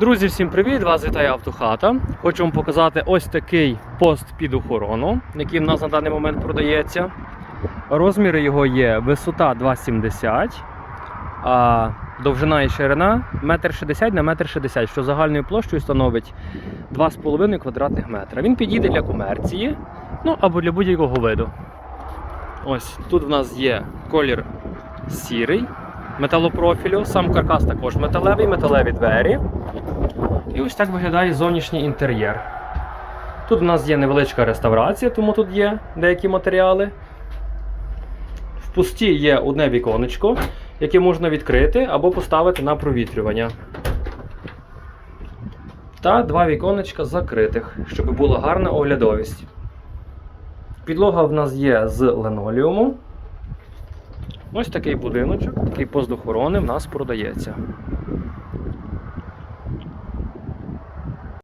Друзі, всім привіт! Вас вітає Автохата. Хочу вам показати ось такий пост під охорону, який в нас на даний момент продається. Розміри його є висота 2,70, а довжина і ширина 1,60 на 1,60 що загальною площею становить 2,5 квадратних метра. Він підійде для комерції, ну або для будь-якого виду. Ось тут в нас є колір сірий металопрофілю, сам каркас також металевий, металеві двері. І ось так виглядає зовнішній інтер'єр. Тут у нас є невеличка реставрація, тому тут є деякі матеріали. В пусті є одне віконечко, яке можна відкрити або поставити на провітрювання. Та два віконечка закритих, щоб була гарна оглядовість. Підлога в нас є з линолеуму. Ось такий будиночок, такий пост охорони в нас продається.